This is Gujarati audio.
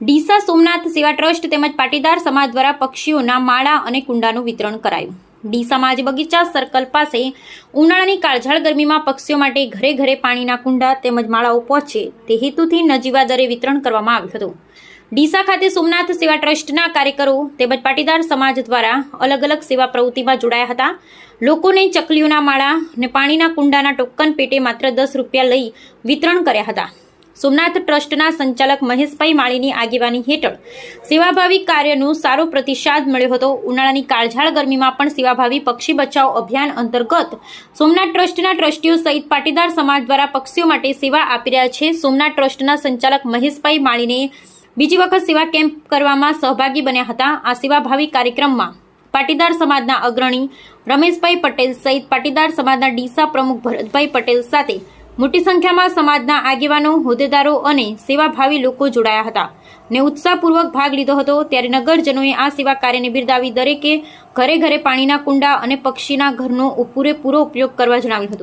ડીસા સોમનાથ સેવા ટ્રસ્ટ તેમજ પાટીદાર સમાજ દ્વારા પક્ષીઓના માળા અને કુંડાનું વિતરણ કરાયું. ડીસામાં આજે બગીચા સર્કલ પાસે ઉનાળાની કાળઝાળ ગરમીમાં પક્ષીઓ માટે ઘરે ઘરે પાણીના કુંડા તેમજ માળાઓ પહોંચે તે હેતુથી નજીવા દરે વિતરણ કરવામાં આવ્યું હતું. ડીસા ખાતે સોમનાથ સેવા ટ્રસ્ટના કાર્યકરો તેમજ પાટીદાર સમાજ દ્વારા અલગ અલગ સેવા પ્રવૃત્તિમાં જોડાયા હતા. લોકોને ચકલીઓના માળા અને પાણીના કુંડાના ટોકન પેટે માત્ર દસ રૂપિયા લઈ વિતરણ કર્યા હતા. સોમનાથ ટ્રસ્ટના સંચાલક મહેશભાઈ માળીની આગેવાની હેઠળ સેવાભાવી કાર્યનો સારો પ્રતિસાદ મળ્યો હતો. ઉનાળાની કાળઝાળ ગરમીમાં પણ સેવાભાવી પક્ષી બચાવ અભિયાન અંતર્ગત સોમનાથ ટ્રસ્ટના ટ્રસ્ટીઓ સહિત પાટીદાર સમાજ દ્વારા પક્ષીઓ માટે સેવા આપી રહ્યા છે. સોમનાથ ટ્રસ્ટના સંચાલક મહેશભાઈ માળીને બીજી વખત સેવા કેમ્પ કરવામાં સહભાગી બન્યા હતા. આ સેવાભાવી કાર્યક્રમમાં પાટીદાર સમાજના અગ્રણી રમેશભાઈ પટેલ સહિત પાટીદાર સમાજના ડીસા પ્રમુખ ભરતભાઈ પટેલ સાથે મોટી સંખ્યામાં સમાજના આગેવાનો, હોદ્દેદારો અને સેવાભાવી લોકો જોડાયા હતા ને ઉત્સાહપૂર્વક ભાગ લીધો હતો. ત્યારે નગરજનોએ આ સેવા કાર્યને બિરદાવી દરેકે ઘરે ઘરે પાણીના કુંડા અને પક્ષીના ઘરનો પૂરેપૂરો ઉપયોગ કરવા જણાવ્યું હતું.